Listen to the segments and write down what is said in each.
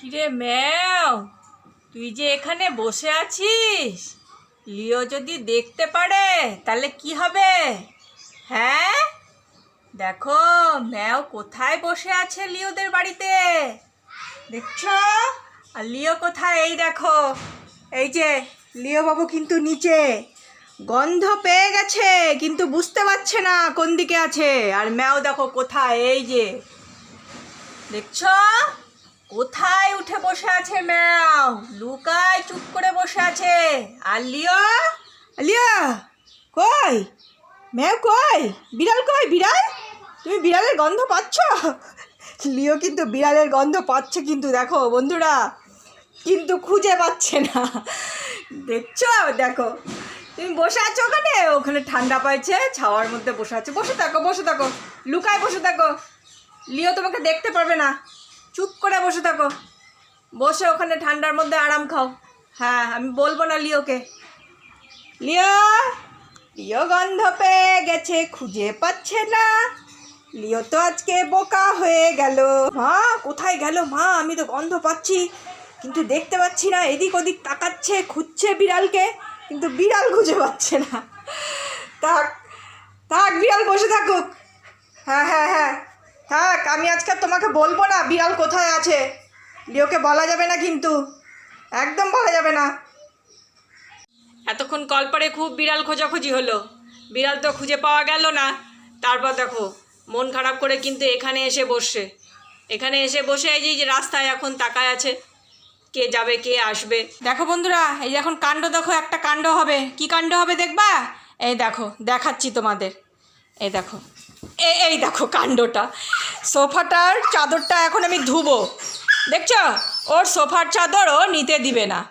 কিরে ম্যাও, তুই যে এখানে বসে আছিস? লিও যদি দেখতে পারে, তাহলে কি হবে? হ্যাঁ? দেখো, ম্যাও কোথায় বসে আছে লিওদের বাড়িতে? দেখছ? আর লিও কোথায়? এই দেখো। এই যে লিও বাবু কিন্তু নিচে। গন্ধ পেয়ে গেছে, কিন্তু বুঝতে পারছে না কোন দিকে আছে। আর ম্যাও দেখো কোথায়? এই যে। দেখছ? কোথায় উঠে বসে আছে ম্যাও লুকায় চুপ করে বসে আছে। আর লিও লিও কই? ম্যাও কই? বিড়াল কই? বিড়াল? তুমি বিড়ালের গন্ধ পাচ্ছ? লিও কিন্তু বিড়ালের গন্ধ পাচ্ছে কিন্তু দেখো বন্ধুরা। কিন্তু খুঁজে পাচ্ছে না। দেখছ? দেখো। তুমি বসে আছো ওখানে? ওখানে ঠান্ডা পাইছে ছাওয়ার মধ্যে বসে আছে। বসে থাকো বসে থাকো। লুকায় বসে থাকো। লিও তোমাকে দেখতে পারবে না। চুপ করে বসে থাকো। বসে ওখানে ঠান্ডার মধ্যে আরাম খাও। হ্যাঁ আমি বলব না লিওকে। লিও লিও গন্ধ পেয়ে গেছে, খুঁজে পাচ্ছে না। লিও তো আজকে বোকা হয়ে গেল। মা, কোথায় গেল মা? আমি তো গন্ধ পাচ্ছি। কিন্তু দেখতে পাচ্ছি না, এদিক ওদিক তাকাচ্ছে, খুঁজছে বিড়ালকে, কিন্তু বিড়াল খুঁজে পাচ্ছে না। থাক থাক, বিড়াল বসে থাকুক। হ্যাঁ হ্যাঁ হ্যাঁ। থাক আমি আজকে তোমাকে বলব না বিড়াল কোথায় আছে। লিওকে বলা যাবে না কিন্তু। একদম বলা যাবে না। এতক্ষণ কল পরে খুব বিড়াল খোঁজাখুঁজি হলো। বিড়াল তো খুঁজে পাওয়া গেল না। তারপর দেখো মন খারাপ করে কিন্তু এখানে এসে বসে এখানে এসে বসে এই যে- এই যে রাস্তায় এখন তাকায় আছে। কে যাবে কে আসবে? দেখো বন্ধুরা এই যে এখন কাণ্ড দেখো একটা কাণ্ড হবে। কি কাণ্ড হবে দেখবা? এই দেখো দেখাচ্ছি তোমাদের। এই দেখো এই এই দেখো কাণ্ডটা। সোফাটার চাদরটা এখন আমি ধুবো। দেখছ? ওর সোফার চাদর ও নিতে দিবে না।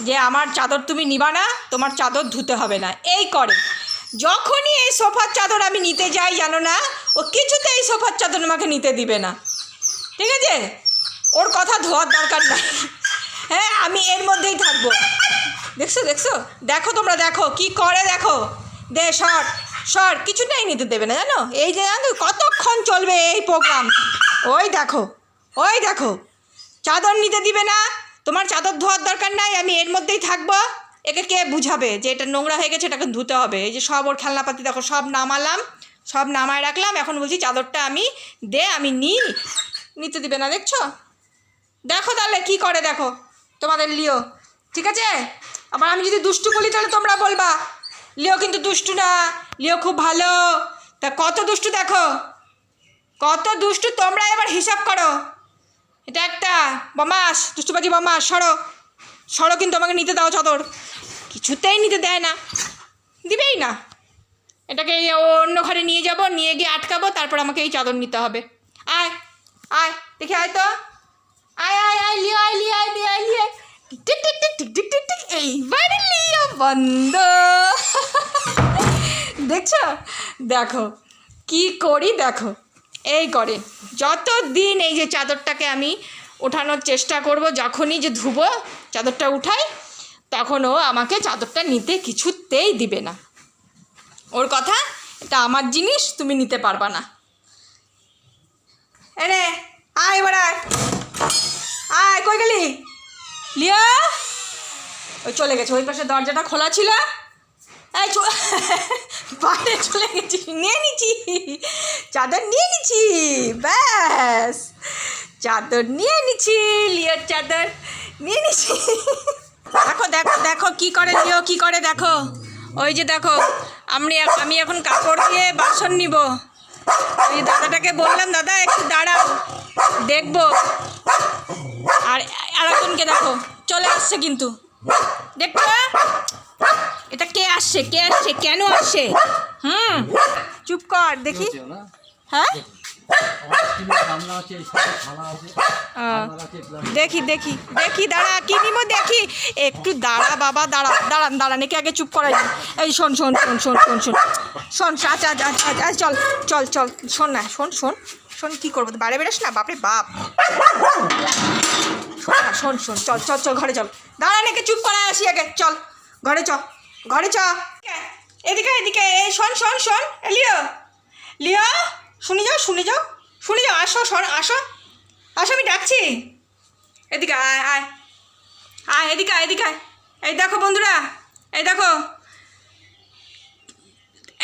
যে আমার চাদর তুমি নিবা না, তোমার চাদর ধুতে হবে না। এই করে। যখনই এই সোফার চাদর আমি নিতে যাই, জানো না, ও কিছুতে এই সোফার চাদর আমাকে নিতে দিবে না। ঠিক আছে? ওর কথা ধোয়ার দরকার নাই। হ্যাঁ আমি এর মধ্যেই থাকব। দেখছ দেখছ? দেখো তোমরা, দেখো। কি করে দেখো? দে শর্ট শর্ট কিছুটাই নিতে দেবে না, জানো? এই যে জানো, কতক্ষণ চলবে এই প্রোগ্রাম ওই দেখো ওই দেখো। চাদর নিতে দিবে না, তোমার চাদর ধোয়ার দরকার নাই, আমি এর মধ্যেই থাকব। একে কে বুঝাবে যে এটা নোংরা হয়ে গেছে, এটাকে ধুতে হবে। এই যে সব ওর খেলনাপাতি, দেখো, সব নামালাম, সব নামায় রাখলাম। এখন বলছি চাদরটা আমি দে, আমি নিই নিতে দিবে না, দেখছ? দেখো তাহলে কি করে, দেখো, তোমাদের লিও। ঠিক আছে? আবার আমি যদি দুষ্টু বলি, তাহলে তোমরা বলবা। লিও কিন্তু দুষ্টু না। লিও খুব ভালো। তা কত দুষ্টু দেখো? কত দুষ্টু তোমরা এবার হিসাব করো। এটা একটা। বমাস, দুষ্টুবাজি বমাস, সরো। সরো কিন্তু আমাকে নিতে দাও চাদর। কিছুতেই নিতে দেয় না। দিবেই না। এটাকে অন্য ঘরে নিয়ে যাব, নিয়ে গিয়ে আটকাবো, তারপর আমাকে এই চাদর নিতে হবে। আয় আয়, দেখি আয় তো। আয় আয় আয়, লিও আয় লিও আয় লিও আয়, লিও। টিক টিক টিক টিক টিক টিক টিক এইবারে লিও বন্ধ। দেখছ? দেখো, কি করি দেখো? এই করে। যত দিন এই যে চাদরটাকে আমি ওঠানোর চেষ্টা করব, যখনই যে ধুবো, চাদরটা উঠাই, তখন ও আমাকে চাদরটা নিতে কিছুতেই দিবে না। ওর কথা, এটা আমার জিনিস, তুমি নিতে পারবা না। এরে আয় এবার আয়। আয়, কই গেলি? লিয়া? ওই চলে গেছে, ওই পাশে দরজাটা খোলা ছিল। এই বাইরে চলে গেছি, নিয়ে নিচ্ছি চাদর নিয়ে নিচ্ছি ব্যাস। চাদর নিয়ে নিচ্ছি লিওর চাদর নিয়ে নিচ্ছি দেখো দেখো দেখো, কি করে লিও, কি করে দেখো? ওই যে দেখো, আমি আমি এখন কাপড় দিয়ে বাসন নিব। ওই দাদাটাকে বললাম, দাদা, একটু দাঁড়াও, দেখব। আর আরেকজনকে দেখো চলে আসছে কিন্তু। দেখছ এটা কে আসছে? কে আসছে? কেন আসছে? হুম। চুপ কর দেখি। হ্যাঁ? দেখি দেখি দেখি দাঁড়া কি নিব দেখি। একটু দাঁড়া বাবা দাঁড়া দাঁড়ান দাঁড়ান একে আগে চুপ করাই। এই শোন শোন শোন শোন শোন শোন। শোন আচ্ছা আচ্ছা আচ্ছা আচ্ছা আচ্ছা, চল চল চল শোন না শোন শোন শোন কী করব? বাইরে বেরোস না বাপরে বাপ। শোন শোন চল চল চল ঘরে চল। দাঁড়ান নাকি চুপ করায় আসি আগে চল ঘরে চ ঘরে চ। এদিকে এদিকে এ শোন শোন শোন লিও। লিও শুনে যাও শুনে যাও শুনে যাও আসো শোন আসো। আসো আমি ডাকছি। এদিকে আয় আয়। আয় এদিকে আয় এদিকে আয়। এই দেখো বন্ধুরা এই দেখো।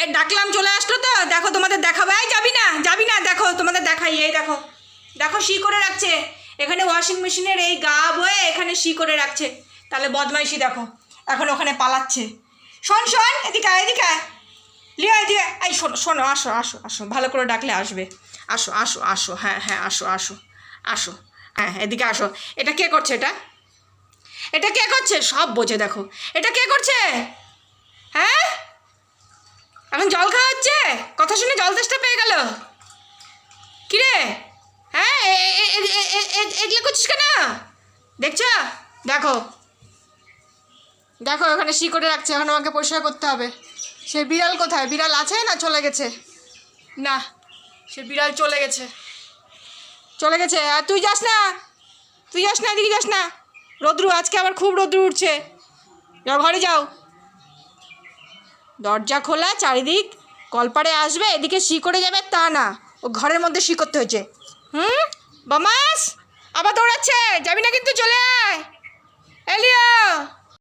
এই ডাকলাম চলে আসলো তো। দেখো তোমাদের দেখাবো। এই যাবি না যাবি না দেখো তোমাদের দেখাই এই দেখো। দেখো শি করে রাখছে। এখানে ওয়াশিং মেশিনের এই গা বয়ে এখানে শি করে রাখছে। তাহলে বদমাইশি দেখো, এখন ওখানে পালাচ্ছে। শোন শোন, এদিকে এদিকে লিও, এদিকে এই শোনো শোনো, আসো আসো আসো। ভালো করে ডাকলে আসবে। আসো আসো আসো হ্যাঁ হ্যাঁ আসো আসো আসো। হ্যাঁ এদিকে আসো। এটা কে করছে এটা? এটা কে করছে? সব বোঝে দেখো। এটা কে করছে? হ্যাঁ? এখন জল খাওয়া হচ্ছে? কথা শুনে জল তেষ্টা পেয়ে গেল। কিরে? হ্যাঁ এগুলো করছিস কেন? দেখছ? দেখো। দেখো, ওখানে শি করে রাখছে, এখন আমাকে পরিষ্কার করতে হবে। সে বিড়াল কোথায়? বিড়াল আছে না চলে গেছে? না, সে বিড়াল চলে গেছে। চলে গেছে। আর তুই যাস না। তুই যাস না, এদিকে যাস না। রোদ্রু, আজকে আবার খুব রোদ্রু উঠছে। যাও ঘরে যাও। দরজা খোলা, চারিদিক কলপাড়ে আসবে, এদিকে শি করে যাবে তা না। ও ঘরের মধ্যে শি করতে হয়েছে। হুম? বামাস! আবার দৌড়াচ্ছে যাবি না কিন্তু চলে আয়। এলিও